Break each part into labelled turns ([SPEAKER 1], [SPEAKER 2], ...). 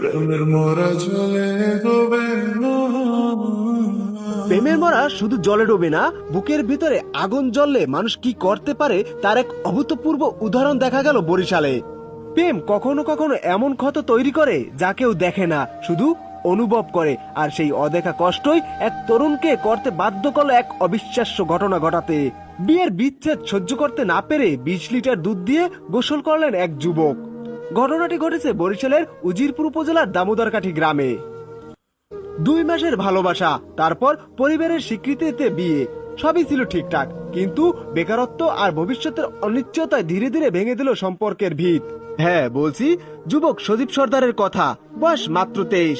[SPEAKER 1] প্রেমের মোরা জলে ডোবে
[SPEAKER 2] প্রেমের মরা শুধু জলে ডোবে না, বুকের ভিতরে আগুন জ্বললে মানুষ কি করতে পারে তার এক অভূতপূর্ব উদাহরণ দেখা গেল বরিশালে। প্রেম কখনো কখনো এমন ক্ষত তৈরি করে যা কেউ দেখে না, শুধু অনুভব করে, আর সেই অদেখা কষ্টই এক তরুণকে করতে বাধ্য করল এক অবিশ্বাস্য ঘটনা ঘটাতে। বিয়ের বিচ্ছেদ সহ্য করতে না পেরে বিশ লিটার দুধ দিয়ে গোসল করলেন এক যুবক। ঘটনাটি ঘটেছে বরিশালের উজিরপুর উপজেলার দামোদরকাঠি গ্রামে। দুই মাসের ভালোবাসা, তারপর পরিবারের স্বীকৃতিতে বিয়ে। সবই ছিল ঠিকঠাক, কিন্তু বেকারত্ব আর ভবিষ্যতের অনিশ্চয়তায় ধীরে ধীরে ভেঙে দিল সম্পর্কের ভিত। হ্যাঁ বলছি, যুবক সজীব সর্দারের কথা, বয়স মাত্র তেইশ।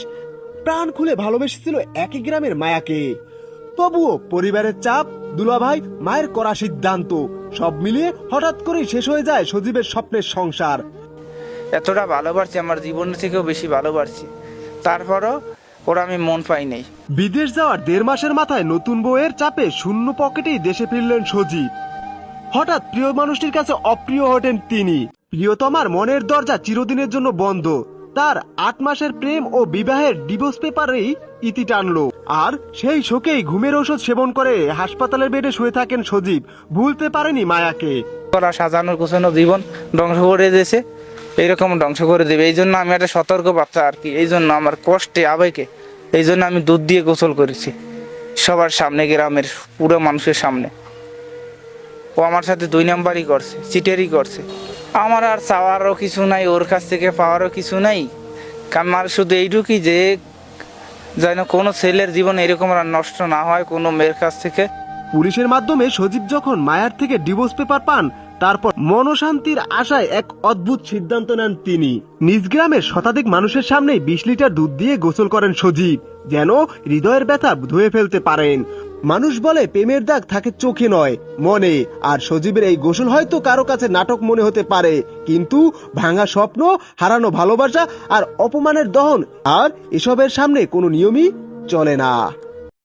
[SPEAKER 2] প্রাণ খুলে ভালোবেসেছিল একই গ্রামের মায়াকে। তবুও পরিবারের চাপ, দুলাভাই, মায়ের করা সিদ্ধান্ত, সব মিলিয়ে হঠাৎ করেই শেষ হয়ে যায় সজীবের স্বপ্নের সংসার।
[SPEAKER 3] এতটা ভালোবাসছি আমার জীবনের থেকেও বেশি ভালোবাসছি তারপরও ওরা আমি মন পাই নাই।
[SPEAKER 2] বিদেশ যাওয়ার দেড় মাসের মাথায় নতুন বউয়ের চাপে শূন্য পকেটেই দেশে ফিরলেন সজীব। হঠাৎ প্রিয় মানুষটির কাছে অপ্রিয় হটেন তিনি। প্রিয়তমার মনের দরজা চিরদিনের জন্য বন্ধ। তার আট মাসের প্রেম ও বিবাহের ডিভোর্স পেপারেই ইতি টানলো। আর সেই শোকেই ঘুমের ঔষধ সেবন করে হাসপাতালের বেডে শুয়ে থাকেন সজীব। ভুলতে পারেনি মায়াকে।
[SPEAKER 3] সাজানোর গোছানো জীবন ধ্বংস করে দিয়েছে। এইরকম ধ্বংস করে দেবে। এই জন্য আমি একটা সতর্ক বাচ্চা আর কি। এই জন্য আমার কষ্টে, আবেগে, এই জন্য আমি দুধ দিয়ে গোসল করেছি সবার সামনে, গ্রামের পুরো মানুষের সামনে। ও আমার সাথে দুই নাম্বারই করছে, চিটেরই করছে। আমার আর চাওয়ারও কিছু নাই, ওর কাছ থেকে পাওয়ারও কিছু নাই। আমার শুধু এইটুকুই যে যেন কোনো ছেলের জীবন এরকম আর নষ্ট না হয় কোনো মেয়ের কাছ থেকে।
[SPEAKER 2] পুলিশের মাধ্যমে সজীব যখন মায়ার থেকে ডিভোর্স পেপার পান তারপর মনশান্তির আশায় এক অদ্ভুত সিদ্ধান্ত নেন তিনি। নিজ গ্রামের শতাধিক মানুষের সামনে বিশ লিটার দুধ দিয়ে গোসল করেন সজীব, যেন হৃদয়ের ব্যথা ধুয়ে ফেলতে পারেন। মানুষ বলে প্রেমের দাগ থাকে চোখে নয়, মনে। আর সজীবের এই গোসল হয়তো কারও কাছে নাটক মনে হতে পারে, কিন্তু ভাঙা স্বপ্ন, হারানো ভালোবাসা আর অপমানের দহন, আর এসবের সামনে কোনো নিয়মই চলে না।